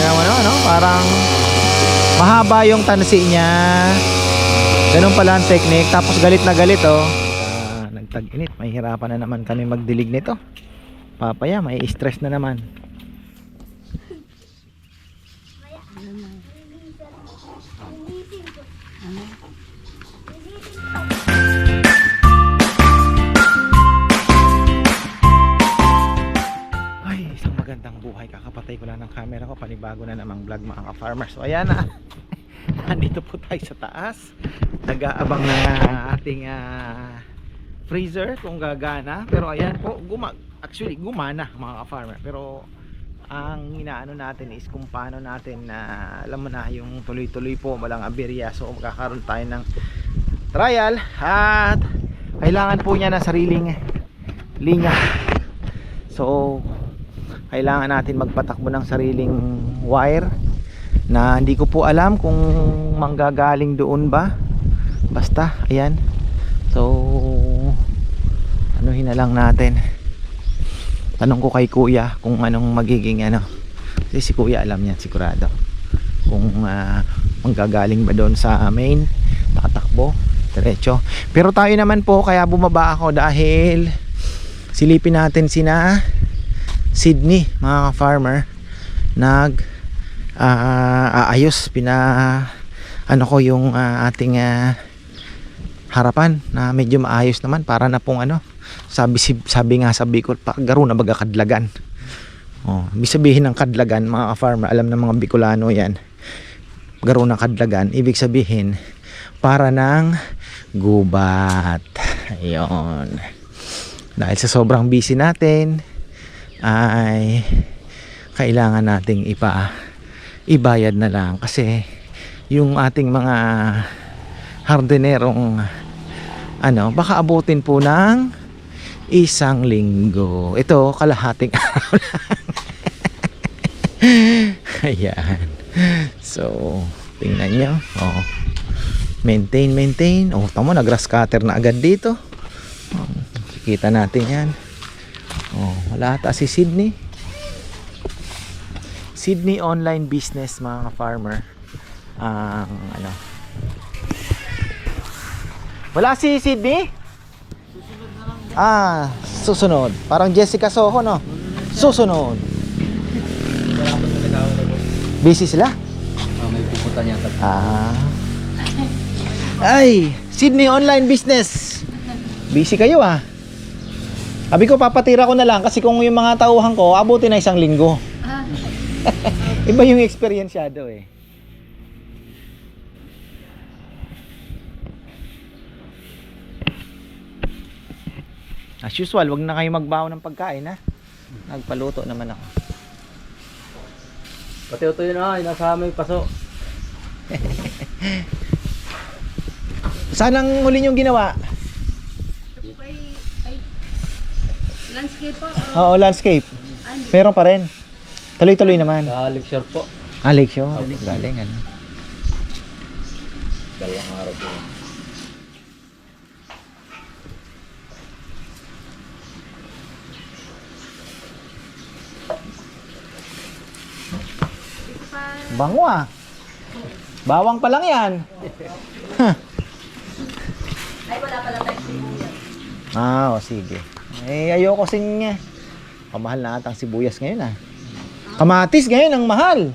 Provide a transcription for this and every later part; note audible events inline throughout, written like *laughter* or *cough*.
Tingnan mo naman, no? Parang mahaba yung tansi niya. Ganun pala ang technique. Tapos galit na galit, oh. Ah, nagtag-init. Mahihirapan na naman kami magdilig nito. Papaya, may stress na naman. Ay, isang magandang buhay. Kakapatay ko lang ng camera ko. Panibago na namang vlog mga ka-farmers. So, ayan na. *laughs* Nandito po tayo sa taas. Nag-aabang na ating ah, freezer kung gagana. Pero ayan po, guma actually gumana mga ka-farmer. Pero ang inaano natin is kung paano natin na alam mo na yung tuloy-tuloy po walang aberya so magkakaroon tayo ng trial at kailangan po niya ng sariling linya so kailangan natin magpatakbo ng sariling wire na hindi ko po alam kung manggagaling doon ba. Basta ayan. So anuhin na lang natin. Tanong ko kay kuya kung anong magiging ano. Kasi si kuya alam yan sigurado kung ah, manggagaling ba doon sa main tatakbo diretso. Pero tayo naman po kaya bumaba ako dahil silipin natin sina Sydney mga farmer nag ah, aayos pina ano ko yung ah, ating ah, harapan na medyo maayos naman para na pong ano sabi sabi nga sa Bicol pa garo na baga kadlagan. Oh sabihin ng kadlagan mga farmer alam ng mga Bicolano yan garo na kadlagan ibig sabihin para ng gubat. *laughs* Ayun. Dahil sa sobrang busy natin ay kailangan nating ipa ibayad na lang. Kasi yung ating mga hardinerong ano baka abutin po ng isang linggo. Ito kalahating *laughs* araw lang. Ayan. So tingnan nyo. Oh. maintain maintain. Oh tamo na grass na agad dito. Oh, kita natin yan oh, wala ata si Sydney. Sydney online business mga farmer ang ano. Wala si Sydney? Ah susunod. Parang Jessica Soho no? Susunod. Busy sila? Ah, may pupunta niya ah. Ay Sydney online business. Busy kayo ah Sabi ko papatira ko na lang kasi kung yung mga tauhan ko abutin na isang linggo *laughs* Iba yung experience shadow eh. As usual, wag na kayo magbaho ng pagkain ha. Nagpaluto naman ako. Pati ito yun ah, nasa may paso. *laughs* Saan ang huli niyong ginawa? Ay, ay, landscape po. Oo, landscape. Meron pa rin. Tuloy-tuloy naman. Sa lecture po. Ah, Lakeshore. Galing ano. Dalawang araw po. Bango ah. Bawang pa lang yan. Ay, wala pala tayo sibuyas. Ah, o sige. Eh, ayoko sing eh. Kamahal na atang sibuyas ngayon ah. Kamatis ngayon ang mahal.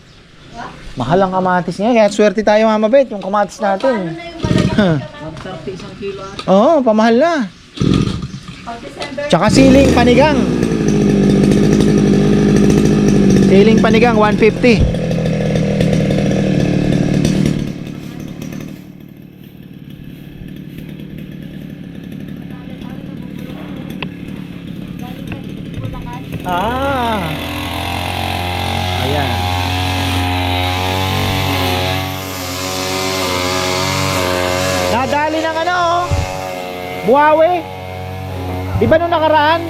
Mahal ang kamatis ngayon. Kaya swerte tayo mamabit yung kamatis natin. Na yung malalaki? 130 isang kilo. Oo, pamahal na. Tsaka siling panigang. Siling panigang 150. Ah. Ayan. Nadali ng ano oh. Buhawi. Di ba nung nakaraan?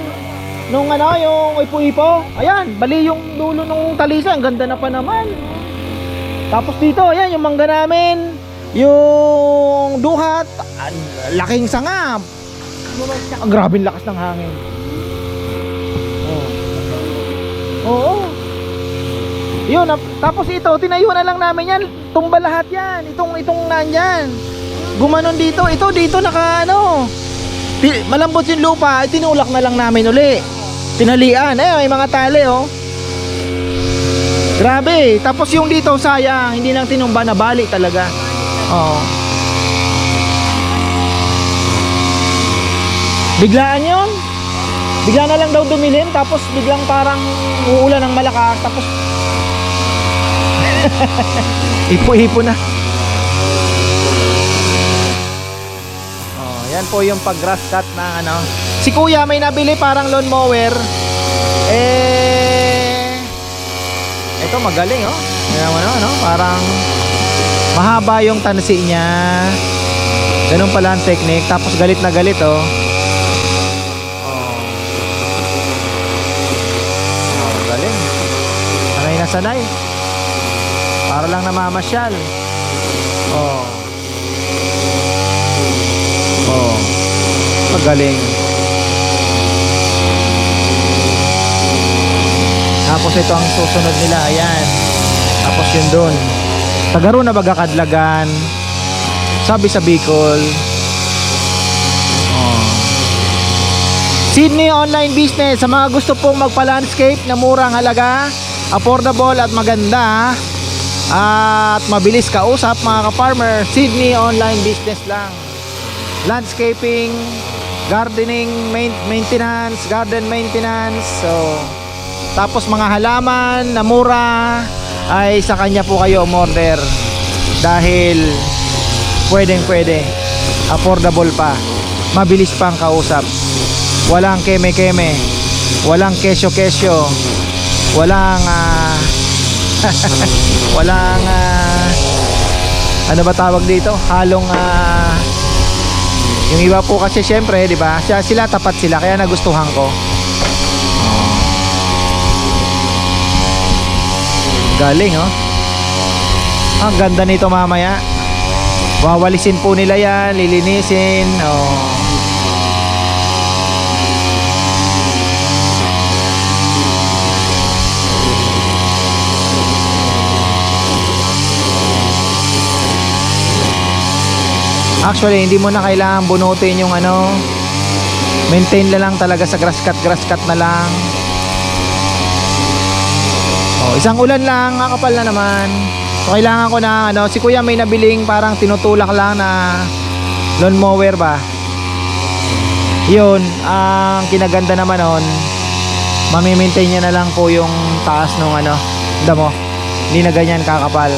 Nung ano, yung ipo-ipo? Ayan, bali yung dulo nung talisa. Ang ganda na pa naman. Tapos dito, ayan, yung mangga namin. Yung duhat. Laking sangap. Ang grabe lakas ng hangin. Oh. Oo. Yun, tapos ito, tinayo na lang namin yan. Tumba lahat yan. Itong, itong nandyan. Gumanon dito. Ito, dito naka ano. Malambot yung lupa. eh, Tinulak na lang namin uli. Tinalian. Eh, may mga tali oh. Grabe. Tapos yung dito, sayang. Hindi lang tinumba na bali talaga. Oo. Biglaan yun. Bigla na lang daw dumilim. Tapos biglang parang uulan ng malakas. Tapos *laughs* Ipo-ipo na. Oh, yan po yung pag grass cut na ano. Si Kuya may nabili parang lawn mower. Eh Ito magaling oh. Yan mo no, parang mahaba yung tansi niya. Ganun pala ang technique. Tapos galit na galit oh. Oh. Sanay na sanay. Para lang namamasyal. Oh. Oh. Magaling. Tapos ito ang susunod nila. Ayan. Tapos yun dun. Tagaro na baga kadlagan. Sabi sa Bicol. Oh. Sydney Online Business sa mga gusto pong magpa-landscape na murang halaga, affordable at maganda at mabilis kausap mga ka-farmer, Sydney Online Business lang. Landscaping, gardening, main- maintenance, garden maintenance. So, tapos mga halaman na mura ay sa kanya po kayo umorder dahil pwedeng pwede affordable pa mabilis pang kausap walang keme-keme walang kesyo-kesyo walang ah, *laughs* walang ah, ano ba tawag dito halong ah, yung iba po kasi syempre di ba siya sila tapat sila kaya nagustuhan ko. Galing oh. Ang ganda nito mamaya. Wawalisin po nila yan lilinisin oh Actually, hindi mo na kailangan bunutin yung ano. Maintain na lang talaga sa grass cut, grass cut na lang. Oh, isang ulan lang, kakapal na naman. So, kailangan ko na ano, si Kuya may nabiling parang tinutulak lang na lawn mower ba. Yun, ang kinaganda naman nun, mamimaintain niya na lang po yung taas ng ano, damo. Hindi na ganyan kakapal.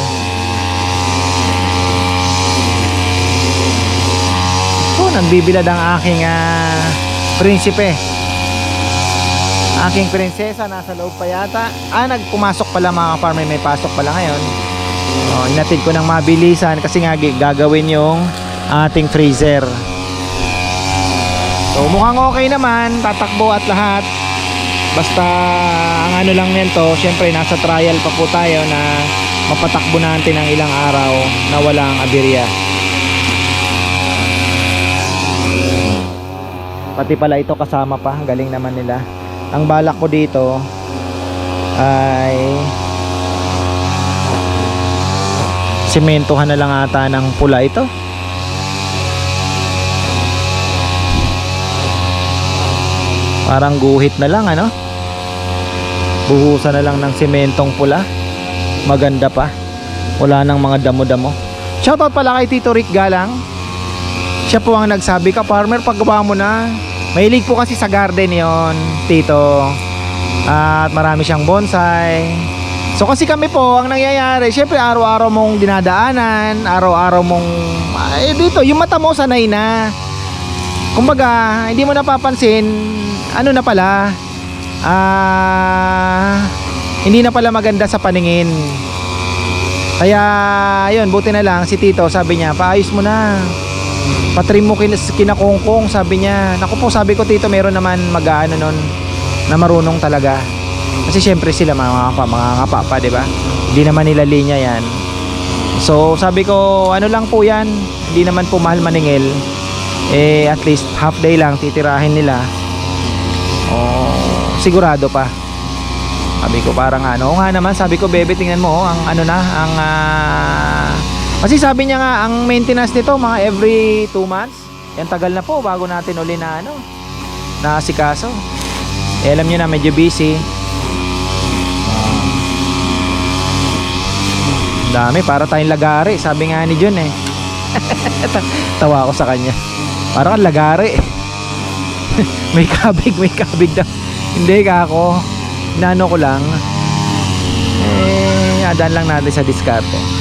Nagbibilad ang aking ah, prinsipe. Aking prinsesa nasa loob pa yata. Ah, nagpumasok pala mga farmer, may pasok pala ngayon. Oh, inatid ko ng mabilisan kasi nga gagawin yung ating freezer. So mukhang okay naman, tatakbo at lahat. Basta ang ano lang nito, syempre nasa trial pa po tayo na mapatakbo natin ng ilang araw na walang aberya. Pati pala ito kasama pa, galing naman nila. Ang balak ko dito ay sementohan na lang ata ng pula ito. Parang guhit na lang ano? Buhusan na lang ng sementong pula. Maganda pa. Wala nang mga damo-damo. Shoutout pala kay Tito Rick Galang. Siya po ang nagsabi ka, farmer, paggawa mo na. Mahilig po kasi sa garden yon Tito. At marami siyang bonsai. So kasi kami po, ang nangyayari, syempre araw-araw mong dinadaanan, araw-araw mong, eh dito, yung mata mo sanay na. Kumbaga, hindi mo napapansin, ano na pala, ah, hindi na pala maganda sa paningin. Kaya, ayun, buti na lang, si Tito, sabi niya, paayos mo na. Patrim mo kin kinakongkong, sabi niya. Naku po, sabi ko, Tito, meron naman mag-ano nun, na marunong talaga. Kasi syempre sila mga mga, mga ngapa pa, 'di ba? Hindi naman nila linya 'yan. So, sabi ko, ano lang po 'yan. Hindi naman po mahal maningil. Eh at least half day lang titirahin nila. Oh, sigurado pa. Sabi ko parang ano, oo nga naman, sabi ko bebe tingnan mo oh, ang ano na, ang ah, kasi sabi niya nga ang maintenance nito mga every 2 months. Yan tagal na po bago natin uli na ano, na sikaso. Eh, alam niyo na medyo busy. Dami para tayong lagari, sabi nga ni John eh. *laughs* Tawa ako sa kanya. Parang kang lagari. *laughs* may kabig, may kabig daw. Hindi ka ako. Inano ko lang. Eh, adan lang natin sa diskarte.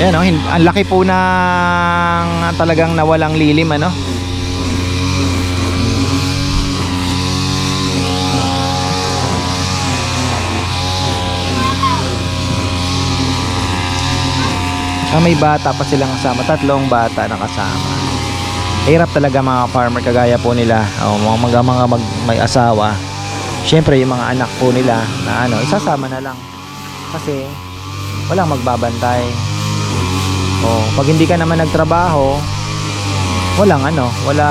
Ayan oh, ang laki po ng talagang nawalang lilim ano. Ah, may bata pa silang kasama. Tatlong bata na kasama. Hirap talaga mga farmer kagaya po nila. O, mga mga, mga mag, may asawa. Siyempre yung mga anak po nila na ano, isasama na lang. Kasi walang magbabantay. O, pag hindi ka naman nagtrabaho, walang ano, wala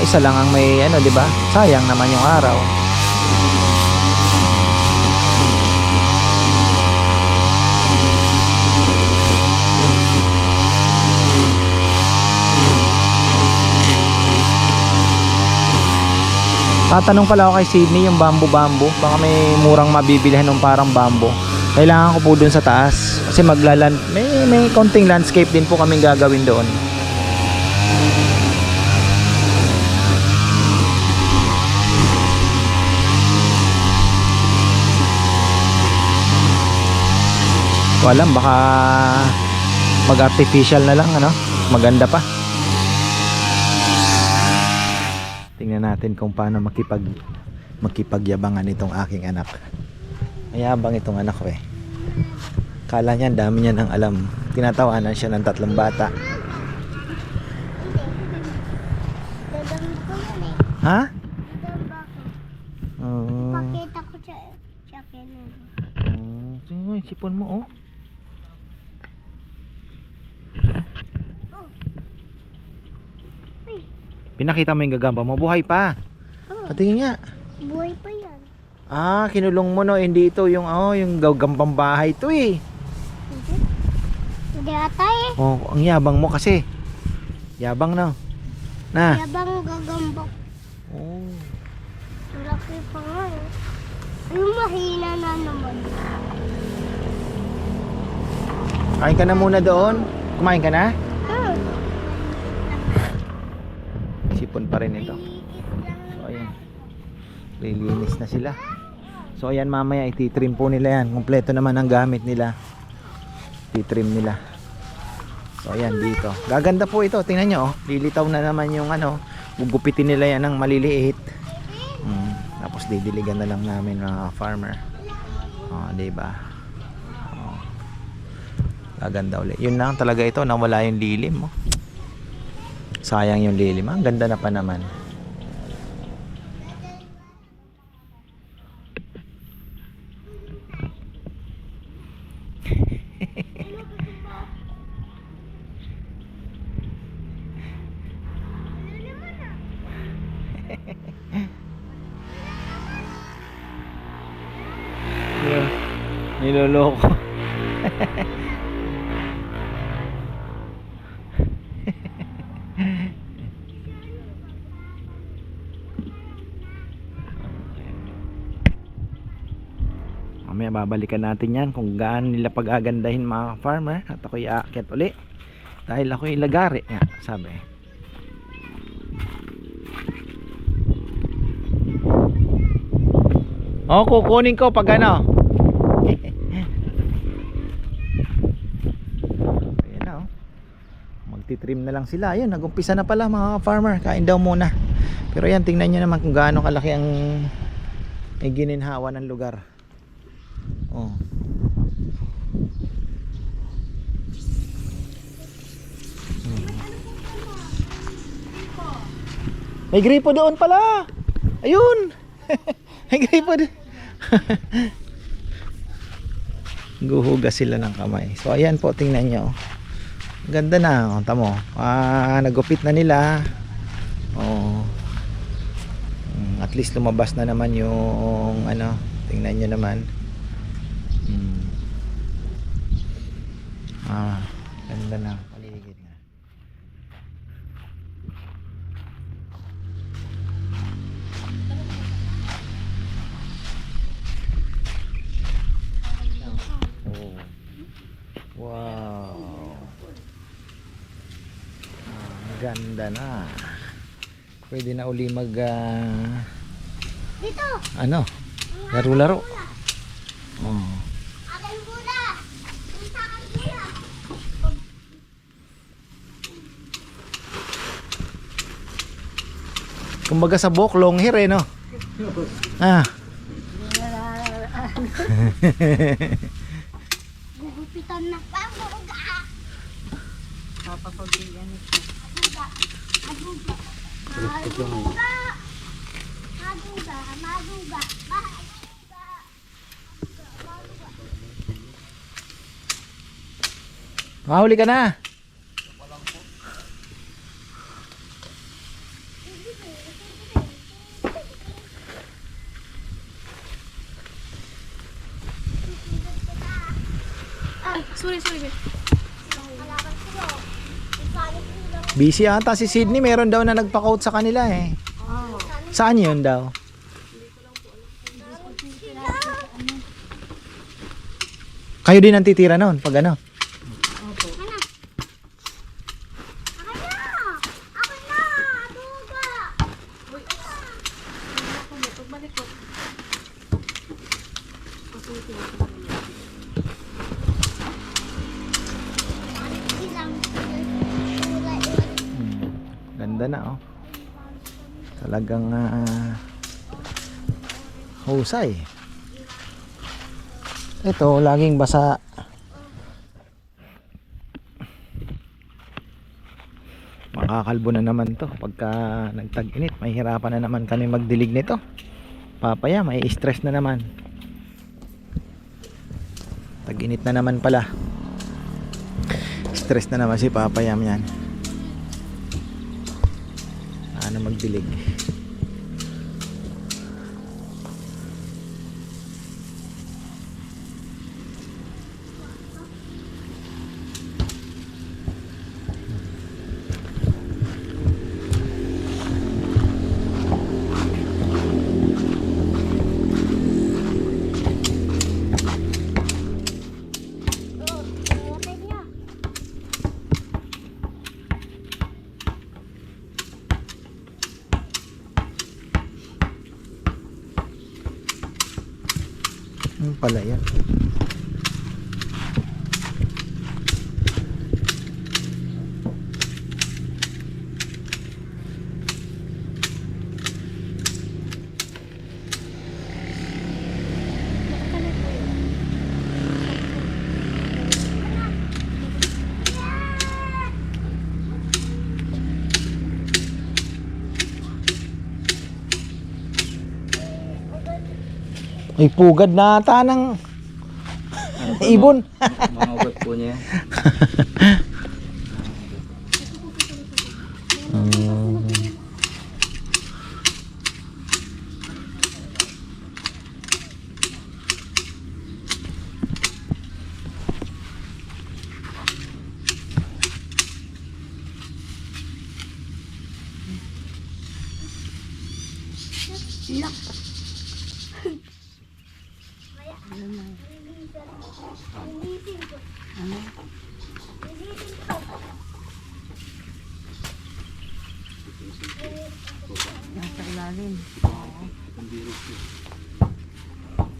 isa lang ang may ano, 'di ba? Sayang naman yung araw. Tatanong pala ako kay Sydney yung bamboo-bamboo. Baka may murang mabibilihan ng parang bamboo. Kailangan ko po dun sa taas. Kasi maglalan... May, may konting landscape din po kaming gagawin doon. Walang baka mag-artificial na lang ano. Maganda pa. Tingnan natin kung paano makipag makipagyabangan itong aking anak. Mayabang itong anak ko eh. Kala niya ang dami niya ng alam. Tinatawanan siya ng tatlong bata. Ha? Oo. Pakita ko akin. Oh, tingnan yung sipon mo oh. Pinakita mo yung gagamba mo, buhay pa. Oh, Patingin nga. buhay pa yan. Ah, kinulong mo no, hindi ito yung oh, yung gagambang bahay to eh. Hindi. Hindi ata eh. Oh, ang yabang mo kasi. Yabang no. Na. Yabang gagambok. Oh. Laki pa nga eh. Yung mahina na naman. Kain ka na muna doon. Kumain ka na? Ah, Sipon pa rin ito. So ayan. Lilinis na sila. So ayan mamaya ititrim po nila yan. Kompleto naman ang gamit nila. Titrim nila. So ayan dito. Gaganda po ito. Tingnan nyo oh. Lilitaw na naman yung ano. Gugupitin nila yan ng maliliit. Mm. Tapos didiligan na lang namin mga farmer. Oh, di ba? Oh. Gaganda ulit. Yun lang talaga ito. Nawala yung lilim. Oh. Sayang yung lilim. Ang ganda na pa naman. Niloloko. Mamaya babalikan natin yan kung gaano nila pag-agandahin mga farmer at ako'y aakyat uli dahil ako'y lagari nga sabi Oh, kukunin ko pag ano. Ayan na oh. Magtitrim na lang sila. Ayun, nagumpisa na pala mga farmer. Kain daw muna. Pero yan, tingnan nyo naman kung gaano kalaki ang may gininhawa ng lugar. Oh. Hmm. May gripo doon pala. Ayun. *laughs* May gripo doon. *laughs* Guhugas sila ng kamay. So ayan po, tingnan nyo. Ganda na, oh, tamo. Ah, nagupit na nila. Oh. Mm, At least lumabas na naman yung ano, tingnan nyo naman. Hmm. Ah, ganda na. Ganda na. Pwede na uli mag ah, Dito. ano. Oh. Sa akin muna. Kumbaga sa buhok, long hair eh, no? *laughs* Ah, *laughs* mahuli ka na. Ay, sorry, sorry. Busy ata si Sydney, meron daw na nagpa-coat sa kanila eh. Saan yun daw? Kayo din ang titira noon pag ano? Talagang ah, husay. Ito, laging basa. Makakalbo na naman to pagka nagtag-init. Mahihirapan na naman kami magdilig nito. Papaya, may stress na naman. Tag-init na naman pala. Stress na naman si Papayam yan. Ano magdilig? Pala yan? Ay pugad na ata ng ibon. Mga ugat po niya. *laughs*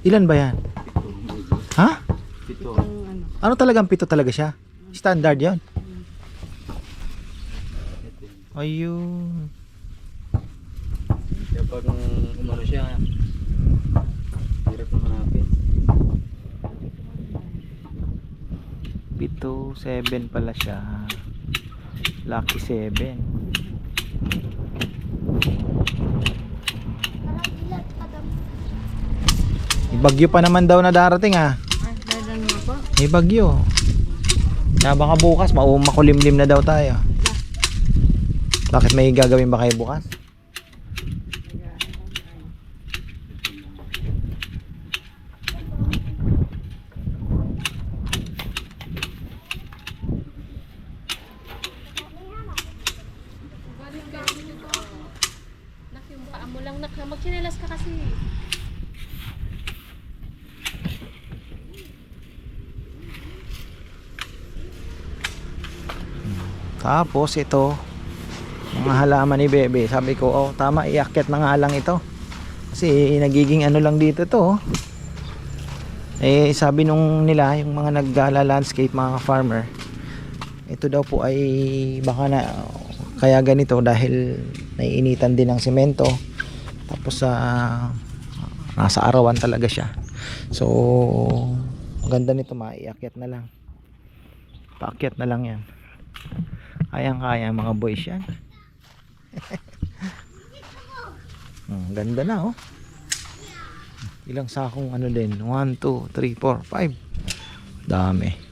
Ilan ba yan? Ha? Pito. Ano. Ano talagang pito talaga siya? Standard yon. Ayun. Kaya pag umano siya, hirap na hanapin. Pito, seven pala siya. Lucky seven. Nakagilat pa daw. May bagyo pa naman daw na darating ah. Dahil mo po. May bagyo. Kaya baka bukas, makulimlim na daw tayo. Bakit may gagawin ba kayo bukas? kasi. Tapos ito, mga halaman ni Bebe. Sabi ko, oh tama, iakyat na nga lang ito. Kasi nagiging ano lang dito to. oh. Eh sabi nung nila, yung mga naggala landscape, mga farmer, ito daw po ay baka na kaya ganito dahil naiinitan din ng semento. Tapos sa nasa arawan talaga siya. So, ganda nito, maiakyat na lang. Paakyat na lang yan. Kayang-kaya mga boys yan. *laughs* hmm, ganda na oh. Ilang sakong ano din? 1, 2, 3, 4, 5. Dami.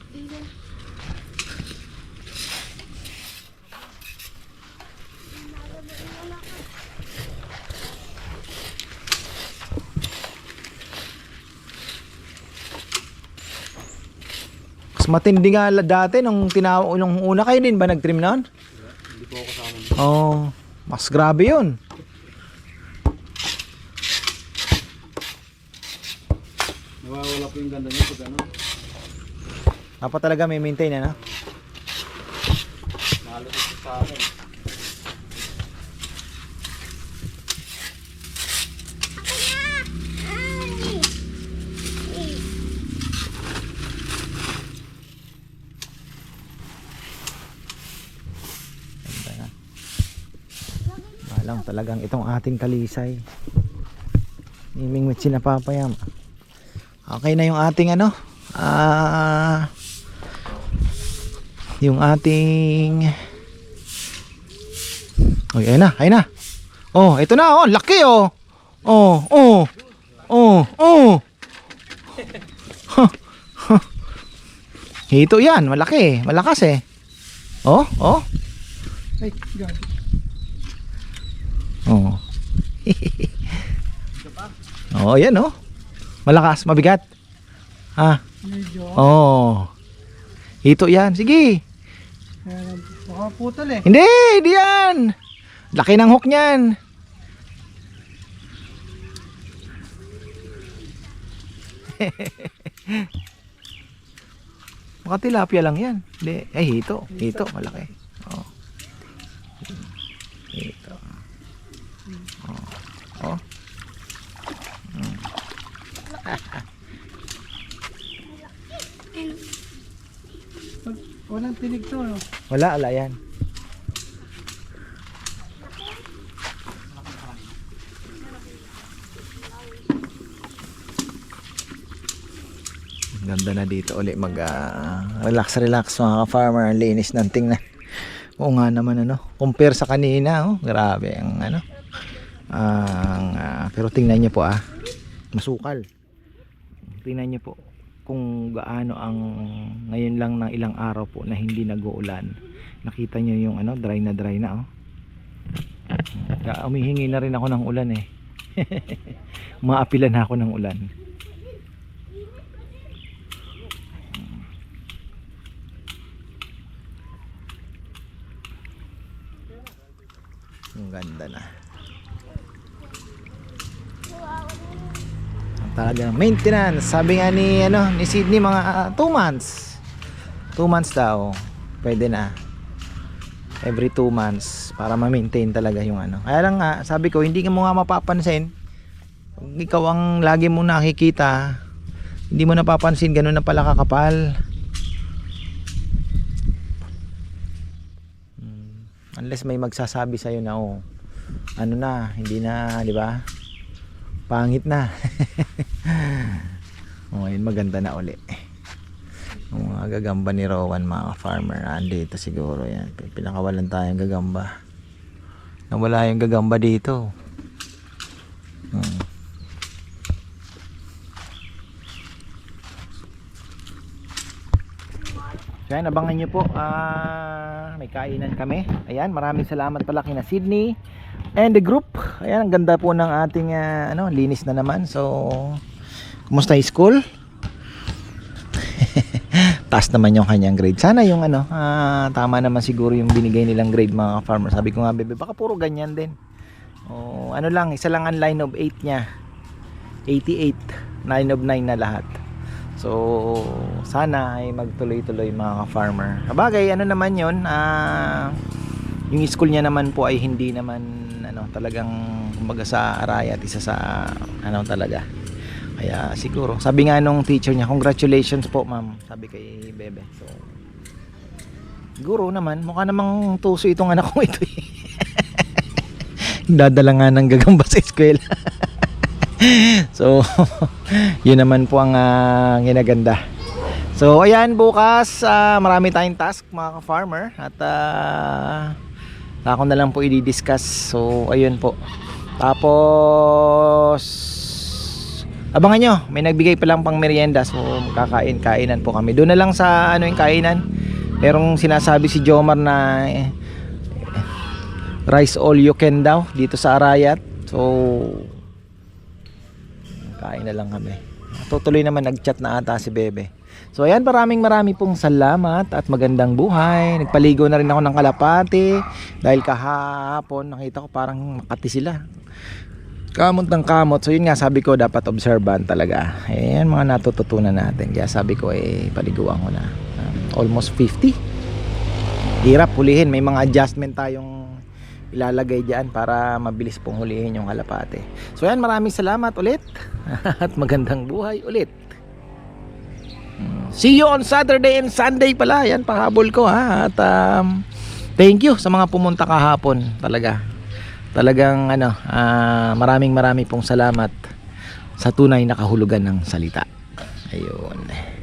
Matindi nga dati nung tinawa nung una kayo din ba nag-trim noon? Hindi po ako kasama. Oh, mas grabe 'yun. Nawawala po yung ganda niya pag ano. Dapat talaga may maintain ano? Nahalos ito sa akin. Ganda na. Malang talagang itong ating kalisay. Niming mit sinapapayam. Okay na yung ating ano? Ah yung ating Oy, ayun na, ayun na. Oh, ito na oh, laki oh. Oh, oh. Oh, oh. Hito yan, malaki, malakas eh. Oh, oh. Ay, gabi. Oo. Oo, yan oh. Malakas, mabigat. Ha? Medyo. Oo. Hito yan. Sige. Baka putol eh. Hindi, hindi yan. Laki ng hook niyan. *laughs* Baka tilapia lang yan. Hindi. Ay, hito. Hito, malaki. Oo. Hito. Oo. Oh. Walang tinig to, no? Wala, wala yan. Ganda na dito uli mag ah, relax relax mga ka-farmer ang linis ng tingnan. Oo nga naman ano, compare sa kanina oh, grabe ang ano. Ang ah, pero tingnan niyo po ah, masukal. Tingnan niyo po kung gaano ang ngayon lang ng ilang araw po na hindi nag-uulan. Nakita niyo yung ano, dry na dry na oh. Umihingi na rin ako ng ulan eh. *laughs* Maapilan na ako ng ulan. Ang ganda na. Ang talagang maintenance. Sabi nga ni ano ni Sydney mga 2 months. 2 months daw. Pwede na. Every 2 months para ma-maintain talaga yung ano. Kaya lang nga, sabi ko hindi mo nga mapapansin. Ikaw ang lagi mo nakikita, hindi mo napapansin ganun na pala kakapal. Hmm. Unless may magsasabi sa na oh, ano na, hindi na, di ba? Pangit na. *laughs* oh, ngayon maganda na uli. Mga gagamba ni Rowan, mga farmer, andito siguro yan. Pinakawalan tayong gagamba. Nawala yung gagamba dito. Hmm. So yan, abangan nyo po. Ah, may kainan kami. Ayan, maraming salamat pala kina Sydney and the group. Ayan, ang ganda po ng ating ah, ano, linis na naman. So, kumusta yung school? *laughs* Taas naman yung kanyang grade. Sana yung ano, ah, tama naman siguro yung binigay nilang grade mga farmer. Sabi ko nga, bebe, baka puro ganyan din. Oh, ano lang, isa lang ang line of 8 niya. 88. Line of 9 na lahat. So, sana ay magtuloy-tuloy mga ka-farmer. Kabagay, ano naman yon ah, yung school niya naman po ay hindi naman ano, talagang kumbaga sa Arayat, isa sa ano talaga. Kaya siguro, sabi nga nung teacher niya, congratulations po ma'am, sabi kay Bebe. So, siguro naman, mukha namang tuso itong anak ko ito eh. *laughs* Dadala nga ng gagamba sa eskwela. *laughs* so, *laughs* yun naman po ang ah, ginaganda. So, ayan, bukas, ah, marami tayong task mga ka-farmer. At, ah, ako na lang po i-discuss. So, ayun po. Tapos, abangan nyo, may nagbigay pa lang pang merienda. So, kakain, kainan po kami. Doon na lang sa, ano yung kainan. Merong sinasabi si Jomar na eh, rice all you can daw dito sa Arayat. So, kain na lang kami. Tutuloy naman nag-chat na ata si Bebe. So ayan, maraming marami pong salamat at magandang buhay. Nagpaligo na rin ako ng kalapati dahil kahapon nakita ko parang makati sila. Kamot ng kamot. So yun nga sabi ko dapat observant talaga. Ayan mga natututunan natin. Kaya sabi ko eh paliguan ko na. Um, almost 50. Hirap hulihin. May mga adjustment tayong ilalagay dyan para mabilis pong hulihin yung kalapate. So yan, maraming salamat ulit *laughs* at magandang buhay ulit. Mm, See you on Saturday and Sunday pala. Yan, pahabol ko ha. At um, thank you sa mga pumunta kahapon talaga. Talagang ano, ah, maraming maraming pong salamat sa tunay na kahulugan ng salita. Ayun.